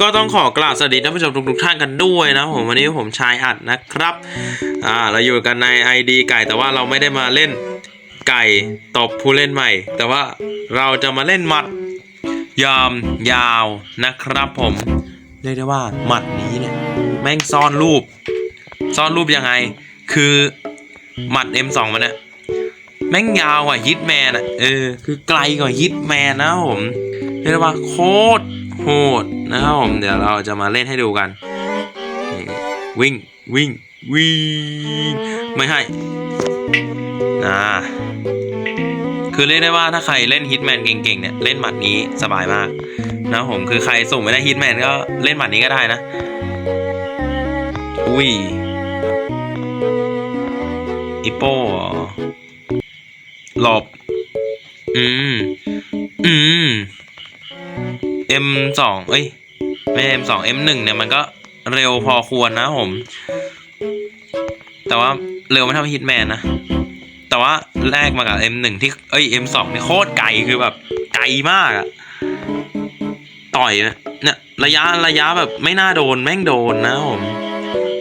ก็ต้องขอกราบสวัสดีท่านผู้ชมทุกๆท่านกันด้วยนะผมวันนี้ผมชายอัดนะครับอ่าเราอยู่กันใน ID ไก่แต่ว่าเราไม่ได้มาเล่นไก่ตบผู้เล่นใหม่ แต่ว่าเราจะมาเล่นหมัดยามยาวนะครับผมเรียกได้ว่าหมัดนี้เนี่ยแม่งซ่อนรูป ซ่อนรูปยังไง คือหมัด M2 มันเนี่ยแม่งยาวกว่าฮิตแมนอะเออคือไกลกว่าฮิตแมนนะผม เรียกว่าโคตรโหดนะครับผมเดี๋ยวเราจะมาเล่นให้ดูกัน วิ่งวิ่งวิ่งไม่ให้นะคือเรียกได้ว่าถ้าใครเล่นฮิตแมนเก่งๆเนี่ยเล่นหมัดนี้สบายมากนะผมคือใครส่งไม่ได้ฮิตแมนก็เล่นหมัดนี้ก็ได้นะ อุ้ยอีโป้หลบ อืม อืม M สองเอ้ยไม่ M สอง M หนึ่งเนี่ยมันก็เร็วพอควรนะผม แต่ว่าเร็วไม่เท่าฮิตแมนนะ แต่ว่าแลกมากับ M หนึ่งที่เอ้ย M สองนี่โคตรไกลคือแบบไกลมากอะต่อยนะเนี่ยระยะระยะแบบไม่น่าโดนแม่งโดนนะผม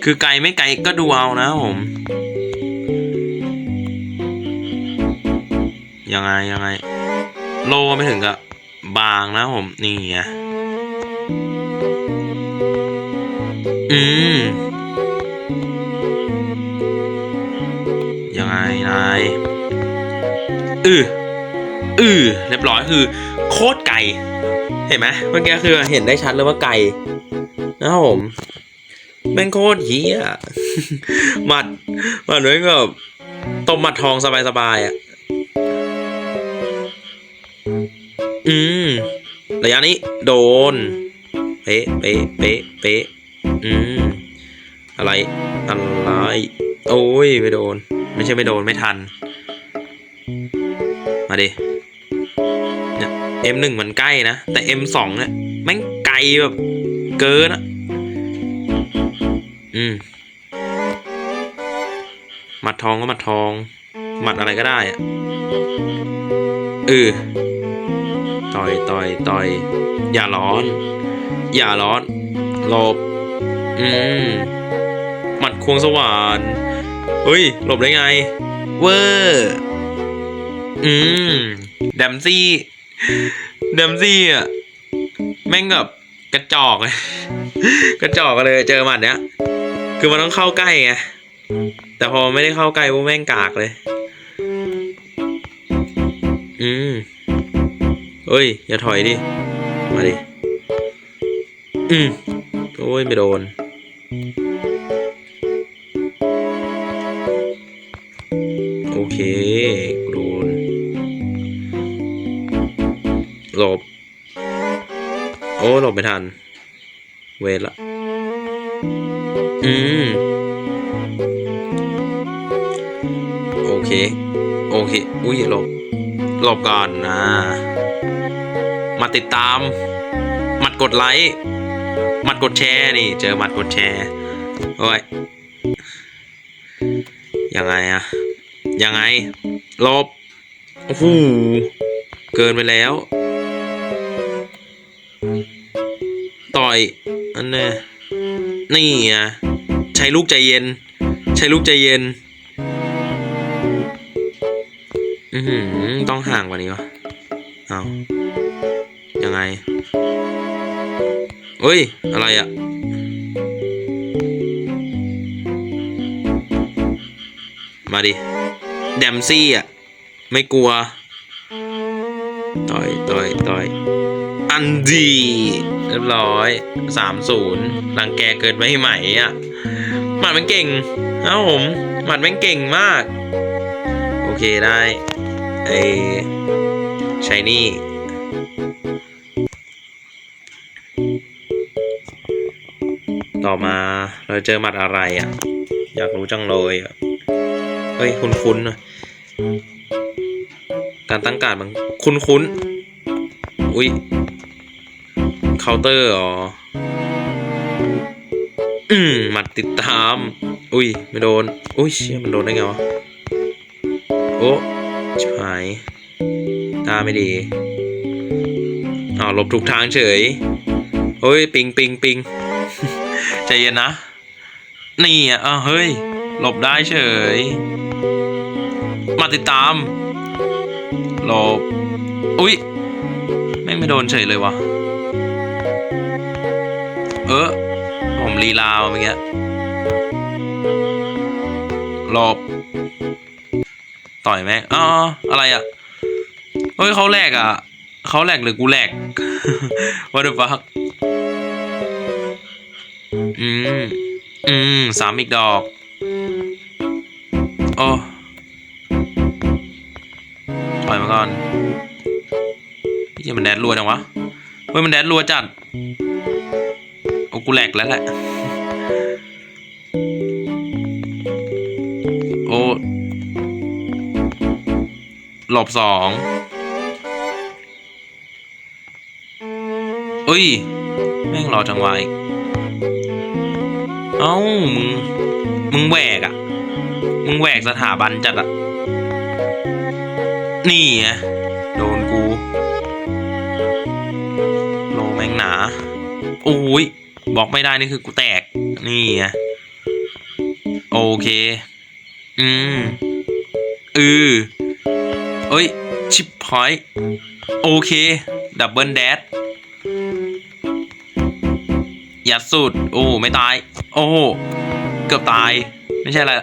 คือไกลไม่ไกลก็ดูเอานะผม ยังไงยังไง โลไม่ถึงกับ บางนะผมนี่ไงอืมยังไงนายอืออือเรียบร้อยคือ โคตรไกลเห็นไหมเมื่อกี้คือเห็นได้ชัดเลยว่าไกลนะครับผมแม่งโคตรเฮียหมัดหมัดด้วยกับต้มหมัดทองสบายๆอะ อืมระยะนี้ โดน เป๊ะเป๊ะเป๊ะเป๊ะอืมอะไรอะไรโอ้ยไม่โดน ไม่ใช่ไม่โดนไม่ทัน มาดิเนี่ย M1 มันใกล้นะ แต่ M2 เนี่ยแม่งไกลแบบเกินอะอืมหมัดทองก็หมัดทองหมัดอะไรก็ได้อะเออ ต่อยต่อยต่อย อย่าร้อน อย่าร้อนหลบ อืมหมัดควงสว่านเฮ้ยหลบได้ไง เวอร์อืมแดมซี่แดมซี่อะแม่งแบบกระจอกเลยกระจอกเลยเจอหมัดเนี้ย คือมันต้องเข้าใกล้ไงแต่พอไม่ได้เข้าใกล้พวกแม่งกากเลย อืม เอ้ย อย่าถอยดิ มาดิ อืมโอ้ย ไม่โดน โอเคกูโดนหลบ โอ้หลบไม่ทัน เวทละ อืม โอเค โอเค อุ้ยหลบหลบก่อนนะ มาติดตาม มัดกดไลค์ มัดกดแชร์นี่ เจอมัดกดแชร์โอ้ยยังไงอะยังไง ลบ โอ้โห เกินไปแล้ว ต่อย อันเนี้ยนี่อะใช้ลูกใจเย็น ใช้ลูกใจเย็น อือหือต้องห่างกว่านี้วะเอา ยังไงเฮ้ย อะไรอะมาดิ แดมซี่อะไม่กลัว ต่อย ต่อย ต่อย อันดี เรียบร้อยสามศูนย์รังแกเกินไปไหมอะหมัดมันเก่งเอ้าผมหมัดมันเก่งมาก โอเคได้ไอ้ชายนี่ ต่อมา เราเจอหมัดอะไรอะ อยากรู้จังเลยอะ เฮ้ย คุ้นๆนการตั้งการดมันคุ้นๆอุ้ยเคาน์เตอร์อ๋ออืมหมัดติดตาม อุ้ย ไม่โดน อุ้ยเชี่ยมันโดนได้ไงวะ โอ้ชิบหาย ตาไม่ดีอ้าวหลบถูกทางเฉย เฮ้ย ปิงปิงปิง ใจเย็นนะ นี่อะเฮ้ย หลบได้เฉย มาติดตาม หลบ อุ๊ยแม่งไม่โดนเฉยเลยวะเออ ผมลีลาวเมื่อกี้หลบ ต่อยแม่งอ๋ออะไรอะ เฮ้ยเขาแหลกอะ เขาแหลกหรือกูแหลก What the fuck อืม อืมสามอีกดอก โอ้ปล่อยมาก่อนที่มันแดดรัวจังวะ เฮ้ยมันแดดรัวจัด โอ้กูแหลกแล้วแหละ โอ้หลบสองเอ้ย แม่งรอจังหวะอีก เอ้า มึง มึงแหวกอะมึงแหวกสถาบันจัดอะนี่ไงโดนกู โลแมงหนา โอ้ย บอกไม่ได้นี่คือกูแตก นี่ไงโอเค อืม อือเอ้ย ชิปพอยโอเค ดับเบิลแดดยัดสุด โอ้ ไม่ตาย โอ้โห เกือบตาย ไม่ใช่อะไร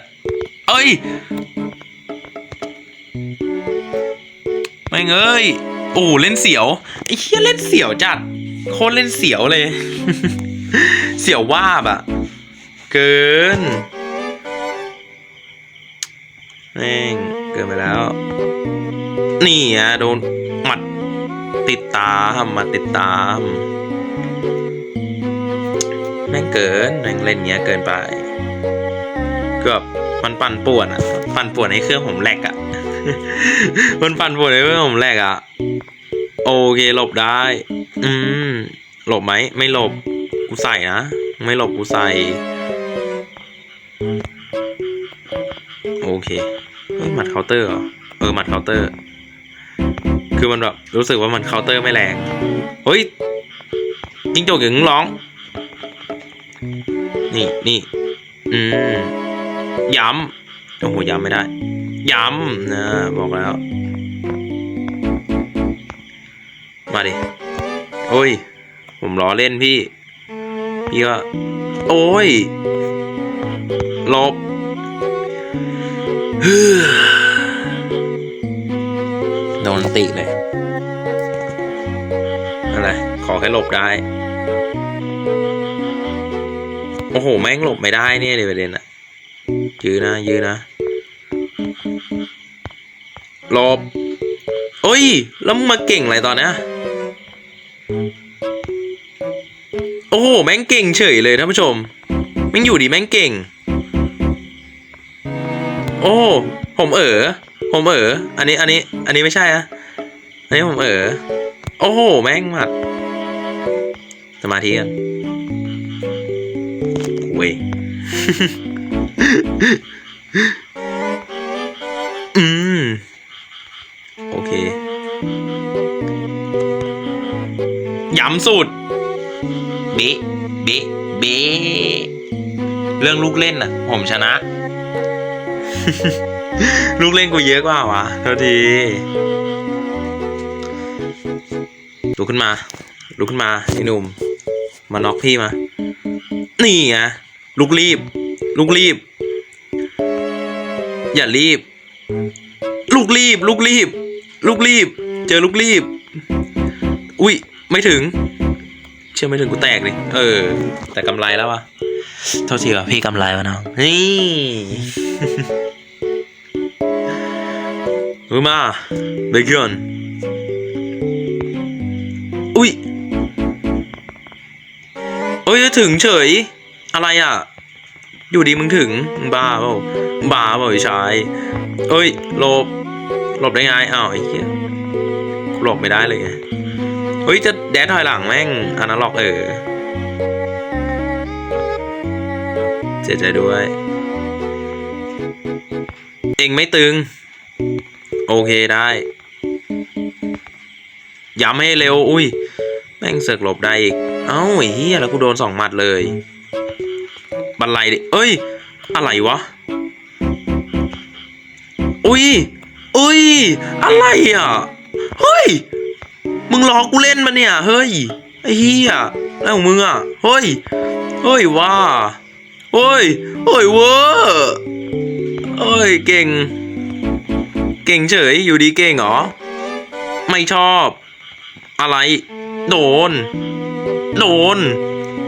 เอ้ย ไม่เอ้ยโอ้เล่นเสียวไอ้เหี้ยเล่นเสียวจัด โคตรเล่นเสียวเลย เสียวว่าบอะเกินแม่งเกินไปแล้ว นี่อะโดนหมัดติดตามหมัดติดตาม ม่งเกินแม่งเล่นเงี้ยเกินไปเกือบมันปั่นป่วนอะ ปั่นป่วนให้เครื่องผมแหลกอะ มันปั่นป่วนให้เครื่องผมแหลกอะ โอเคหลบได้ อืมหลบไหม ไม่หลบ กูใส่นะ ไม่หลบกูใส่ โอเคเฮ้ยหมัดเคาน์เตอร์เหรอ เออหมัดเคาน์เตอร์ คือมันแบบรู้สึกว่ามันเคาน์เตอร์ไม่แรง เฮ้ยจิงโจกอย่างร้อง นี่นี่อืมย้ำโอ้โหย้ำไม่ได้ ย้ำนะบอกแล้ว มาดิ โอ้ย ผมล้อเล่นพี่ พี่ก็ โอ้ยหลบโดนติเลยอะไร ขอแค่หลบได้ อ้โห แม่งหลบไม่ได้เนี่ยเดี๋ยวประเด็นอะยื้อนะ ยื้อนะหลบเอ้ย แล้วมึงมาเก่งอะไรตอนเนี้ยโอ้โห แม่งเก่งเฉยเลยท่านผู้ชม แม่งอยู่ดีแม่งเก่ง โอ้ ผมเออผมเอออันนี้ อันนี้ อันนี้ไม่ใช่อะอันนี้ผมเออโอ้โห แม่งหมัด สมาธิกัน เว้ยอืม โอเค ย้ำสุด เบะเบะเบะเรื่องลูกเล่นอะ ผมชนะ ลูกเล่นกูเยอะกว่าวะเท่าทีลุกขึ้นมาลุกขึ้นมาไอ้หนุ่ม มาน็อกพี่มา นี่ไง ลุกรีบ ลุกรีบ อย่ารีบลูกรีบลูกรีบลูกรีบ เจอลูกรีบ อุ้ยไม่ถึง เชื่อไม่ถึงกูแตกเลยเออ แต่กำไรแล้ววะโทษทีว่ะพี่กำไรวะน้องนี่รู้มาเบเกอนอุ้ยเอ้ย ถึงเฉย อะไรอะ อยู่ดีมึงถึงบ้าเปล่าบ้าเปล่าไอ้ชายเอ้ยหลบหลบได้ไงอ้าวไอ้เหี้ยหลบไม่ได้เลยไงเฮ้ยจะแดดถอยหลังแม่งอนาล็อกเออเสียใจด้วย เองไม่ตึง โอเคได้ย้ำให้เร็ว อุ้ย แม่งเสือกหลบได้อีก เอ้าไอ้เหี้ยแล้วกูโดนสองหมัดเลย บันไลดิเอ้ย อะไรวะ อุ้ยอุ้ย อะไรอะ เฮ้ย มึงรอกูเล่นมาเนี่ย เฮ้ย ไอ้เหี้ยอะไรของมึงอะ เฮ้ย เฮ้ยว่าเฮ้ยเฮ้ยเวอร์เฮ้ย เก่ง เก่งเฉย อยู่ดีเก่งเหรอ ไม่ชอบ อะไร โดน โดน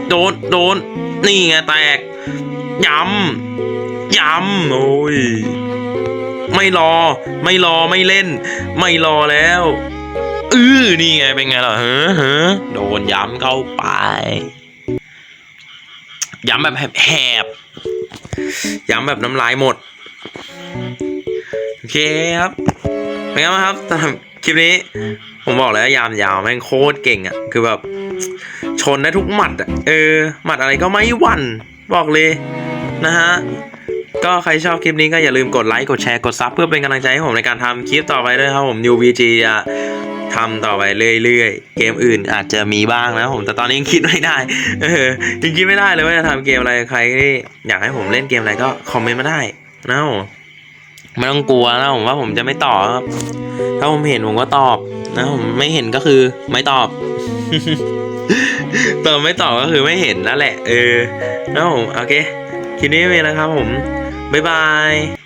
โดน โดน นี่ไงแตกย้ำย้ำโอ้ย ไม่รอ ไม่รอ ไม่เล่น ไม่รอแล้ว อือนี่ไง เป็นไงล่ะเฮ้อเฮ้อโดนย้ำเข้าไป ย้ำแบบแหบย้ำแบบน้ำลายหมด โอเคครับ เป็นไงบ้างครับสำหรับ คลิปนี้ผมบอกเลยว่ายามยาวแม่งโคตรเก่งอะ่ะ คือแบบ ชนได้ทุกหมัดอะ่ะเออ หมัดอะไรก็ไม่หวั่นบอกเลยนะฮะก็ใครชอบคลิปนี้ก็อย่าลืมกดไลค์กดแชร์กดซับเพื่อเป็นกำลังใจให้ผมในการทำคลิปต่อไปด้วยครับผม UVG จะทำต่อไปเรื่อยๆ เกมอื่นอาจจะมีบ้างนะผมแต่ตอนนี้ยังคิดไม่ได้เออยังคิดไม่ได้เลยว่าจะทำเกมอะไรใครที่อยากให้ผมเล่นเกมอะไรก็คอมเมนต์มาได้นะผม ไม่ต้องกลัวนะผมว่าผมจะไม่ตอบครับ ถ้าผมเห็นผมก็ตอบ นะผมไม่เห็นก็คือไม่ตอบตอบไม่ตอบก็คือไม่เห็นนั่นแหละ เออนะผมโอเคคลิปนี้ไม่มีแล้วครับผมบ๊ายบาย